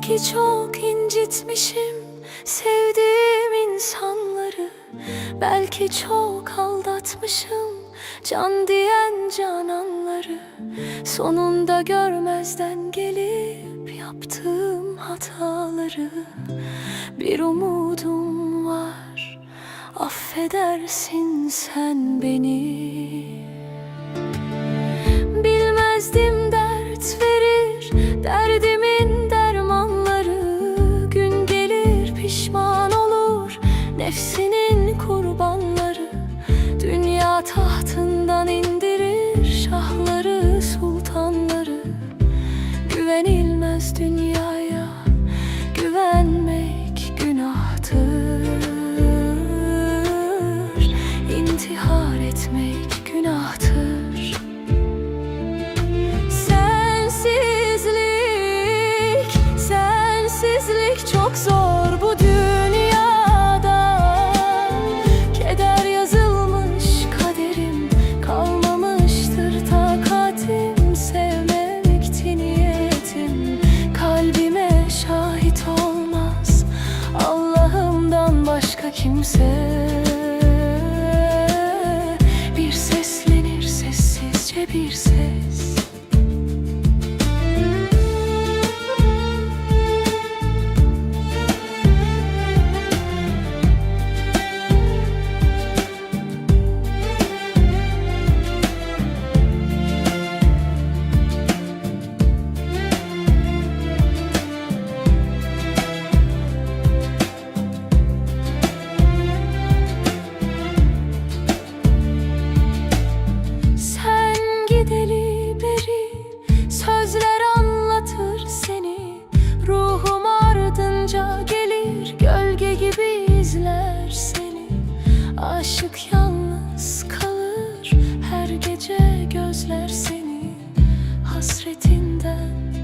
Belki çok incitmişim sevdiğim insanları. Belki çok aldatmışım can diyen cananları. Sonunda görmezden gelip yaptığım hataları. Bir umudum var affedersin sen beni gideli beri sözler anlatır seni. Ruhum ardınca gelir gölge gibi izler seni. Aşık yalnız kalır her gece gözler seni. Hasretinden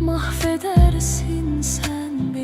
mahvedersin sen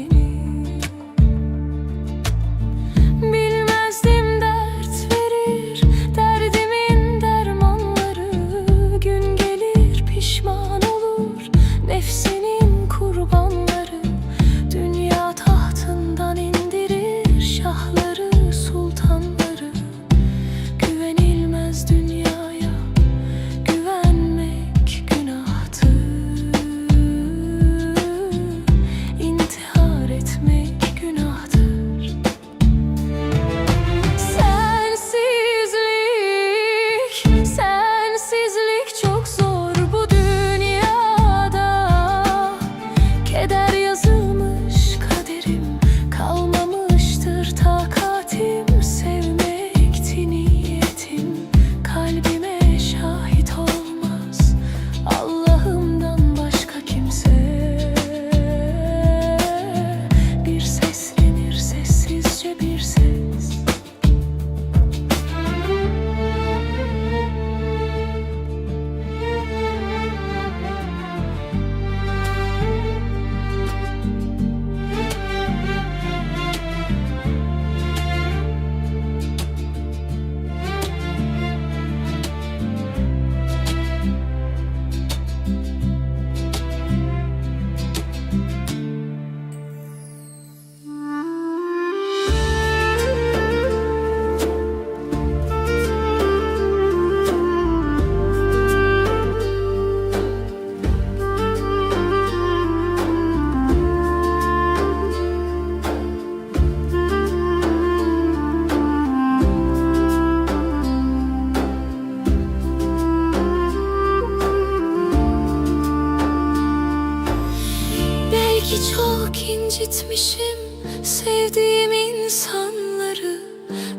çok incitmişim sevdiğim insanları.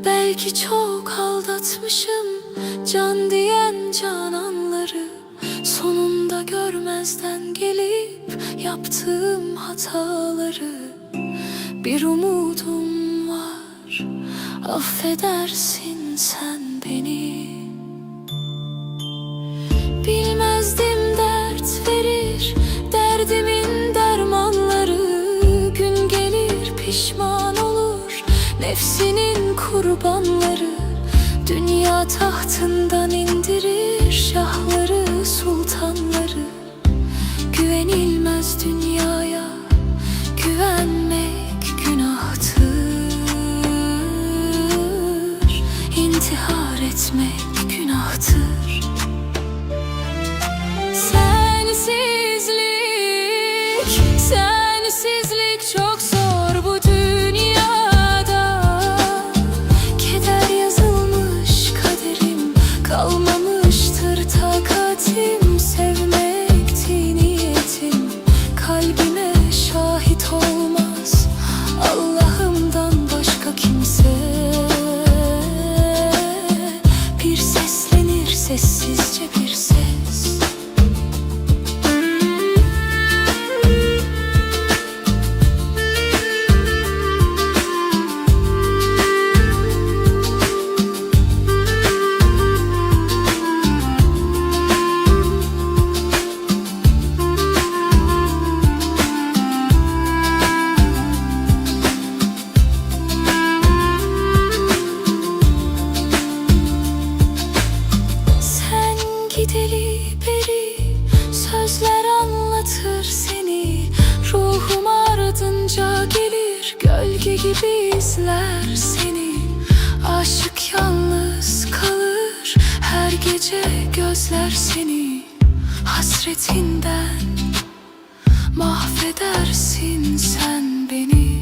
Belki çok aldatmışım can diyen cananları. Sonunda görmezden gelip yaptığım hataları. Bir umudum var affedersin sen beni. Bilmezdim dert verir Nefsinin kurbanları Dünya tahtından indirir Şahları, sultanları. Güvenilmez dünyaya Güvenmek günahtır. İntihar etmek günahtır. Sensizlik, sensizlik çok gece gözler seni hasretinden Mahvedersin sen beni.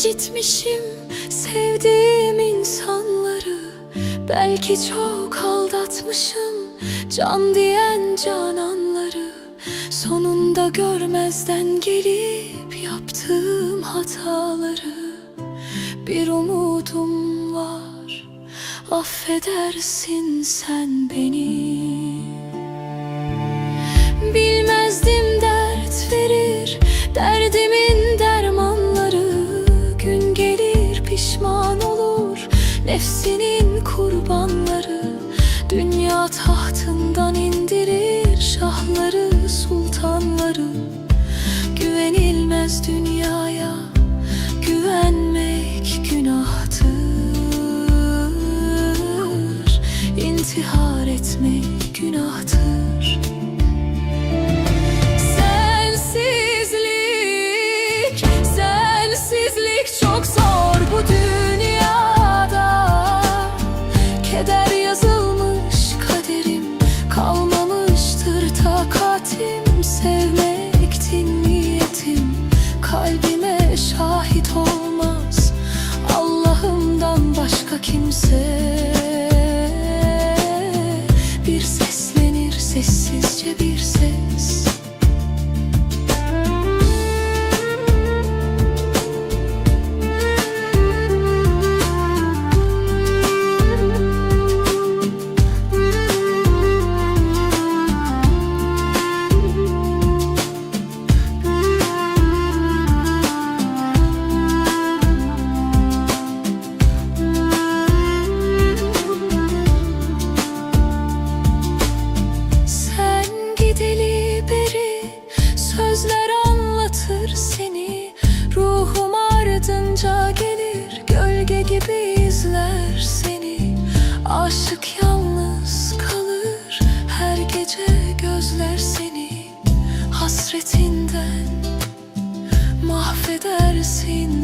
incitmişim sevdiğim insanları. Belki çok aldatmışım can diyen cananları. Sonunda görmezden gelip yaptığım hataları. Bir umudum var affedersin sen beni. Bilmezdim de İntihar etmek günahtır. hasretinden mahvedersin.